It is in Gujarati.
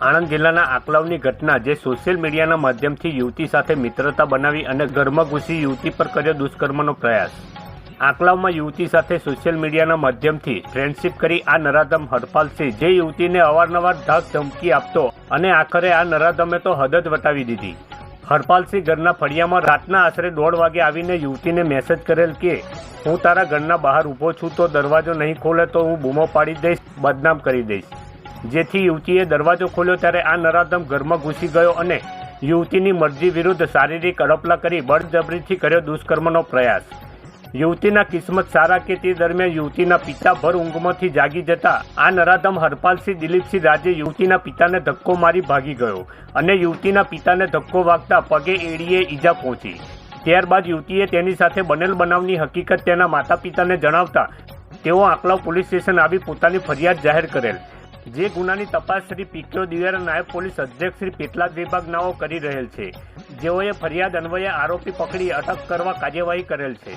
આણંદ જિલ્લાના આકલાવની ઘટના જે સોશિયલ મીડિયાના માધ્યમથી યુવતી સાથે મિત્રતા બનાવી અને ઘરમાં ઘૂસી યુવતી પર કર્યો દુષ્કર્મનો પ્રયાસ. આકલાવમાં યુવતી સાથે સોશિયલ મીડિયાના માધ્યમથી ફ્રેન્ડશિપ કરી આ નરાધમ હરપાલસિંહ જે યુવતીને અવારનવાર ધાક ધમકી આપતો અને આખરે આ નરાધમે તો હદ જ વટાવી દીધી. હરપાલસિંહ ઘરના ફળિયામાં રાતના આશરે દોઢ વાગે આવીને યુવતીને મેસેજ કરેલ કે, હું તારા ઘરના બહાર ઊભો છું, તો દરવાજો નહીં ખોલે તો હું બૂમો પાડી દઈશ, બદનામ કરી દઈશ. જેથી યુવતીએ દરવાજો ખોલ્યો ત્યારે આ નરાધમ ઘરમાં ઘૂસી ગયો અને યુવતીની મરજી વિરુદ્ધ શારીરિક અડપલા કરી બળજબરીથી કર્યો દુષ્કર્મનો પ્રયાસ. યુવતીના કિસ્મત સારા કે તે દરમિયાન યુવતીના પિતા ભર ઊંઘમાંથી જાગી જતા આ નરાધમ હરપાલસિંહ દિલીપસિંહ રાજે યુવતીના પિતાને ધક્કો મારી ભાગી ગયો અને યુવતીના પિતાને ધક્કો વાગતા પગે એડીએ ઈજા પહોંચી. ત્યારબાદ યુવતીએ તેની સાથે બનેલ બનાવની હકીકત તેના માતા પિતાને જણાવતા, તેઓ આંકલાવ પોલીસ સ્ટેશન આવી પોતાની ફરિયાદ જાહેર કરેલ. જે ગુનાની તપાસ શ્રી પીકેઓ દિવેરા નાયબ પોલીસ અધ્યક્ષ શ્રી પેટલાદ વિભાગનાઓ કરી રહેલ છે. જેઓએ ફરિયાદ અન્વયે આરોપી પકડી અટક કરવા કાર્યવાહી કરેલ છે.